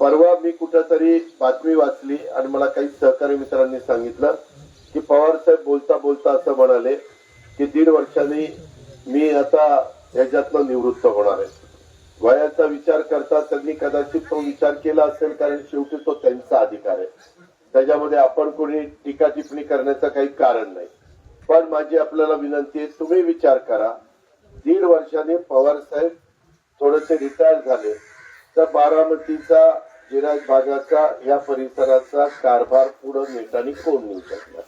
परवा मी कुठेतरी बातमी वाचली आणि मला काही सहकारी मित्रांनी सांगितलं की पवार साहेब बोलता बोलता असं म्हणाले की दीड वर्षांनी मी आता ह्याच्यातनं निवृत्त होणार आहे. वयाचा विचार करता त्यांनी कदाचित तो विचार केला असेल कारण शेवटी तो त्यांचा अधिकार आहे. त्याच्यामध्ये आपण कोणी टीका टिप्पणी करण्याचं काही कारण नाही. पण माझी आपल्याला विनंती आहे तुम्ही विचार करा. दीड वर्षाने पवार साहेब थोडेसे रिटायर झाले. तर बारामतीचा जिराज भागाचा या परिसराचा कारभार पुढे नेटाने कोण नेऊ शकणार?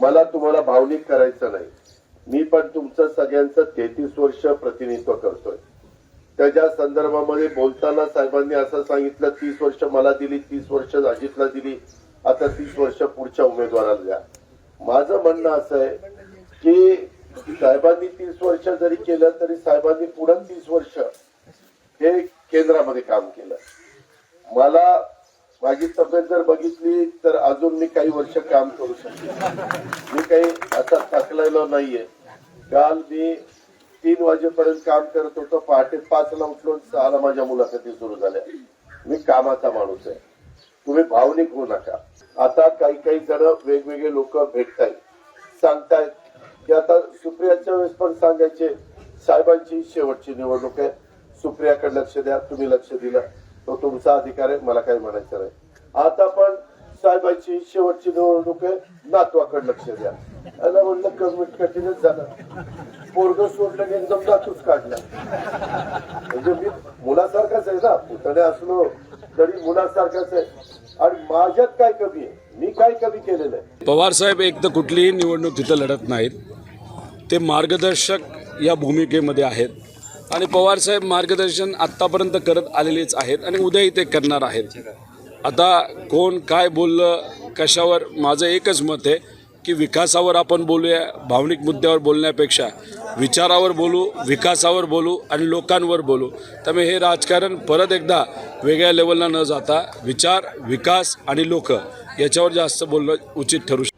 मला तुम्हाला भावनिक करायचं नाही. मी पण तुमचं सगळ्यांचं तेहतीस वर्ष प्रतिनिधित्व करतोय. त्याच्या संदर्भामध्ये बोलताना साहेबांनी असं सांगितलं तीस वर्ष मला दिली तीस वर्ष अजितला दिली आता तीस वर्ष पुढच्या उमेदवाराला द्या. माझं म्हणणं असं आहे तीस वर्ष जरी केलं तरी साहेबांनी पुढे तीस वर्ष हे केंद्रामध्ये काम केलं. मला माझी तब्येत जर बघितली तर अजून मी काही वर्ष काम करू शकतो. मी काही आता थकलेलो नाहीये. काल मी तीन वाजेपर्यंत काम करत होतो पहाटे पाचला उठलो सहाला माझ्या मुलाखती सुरू झाल्या. मी कामाचा माणूस आहे. तुम्ही भावनिक होऊ नका. आता काही काही जण वेगवेगळे लोक भेटतायत. सांगतायत की आता सुप्रियाच्या वेळेस पण सांगायचे साहेबांची शेवटची निवडणूक आहे. सुप्रियाकडे लक्ष द्या तुम्ही लक्ष दिलं. तो तुमचा अधिकार आहे मला काही म्हणायचं नाही. आता पण साहेबांची शेवटची निवडणूक आहे नातवाकडे लक्ष द्या. याला म्हणलं कमी कठीणच झालं. पोरग सोडलं की एकदम नातूच काढला. म्हणजे मी मुलासारखाच आहे ना पुतणे असलो तरी मुलासारखाच आहे. आणि माझ्यात काय कमी आहे? मी काय कमी केलेलं आहे? पवार साहेब एक तर कुठलीही निवडणूक तिथं लढत नाहीत. ते मार्गदर्शक या भूमिकेमध्ये आहेत. आणि पवार साहेब मार्गदर्शन आत्तापर्यंत करत आलेलेच आहेत आणि उद्याही ते करणार आहेत. आता कोण काय बोललं कशावर माझं एकच मत आहे की विकासावर आपण बोलूया भावनिक मुद्द्यावर बोलण्यापेक्षा विचारावर बोलू विकासावर बोलू आणि लोकांवर बोलू. त्यामुळे हे राजकारण परत एकदा वेगळ्या लेवलला न जाता विचार विकास आणि लोक याच्यावर जास्त बोलणं उचित ठरू शकतं.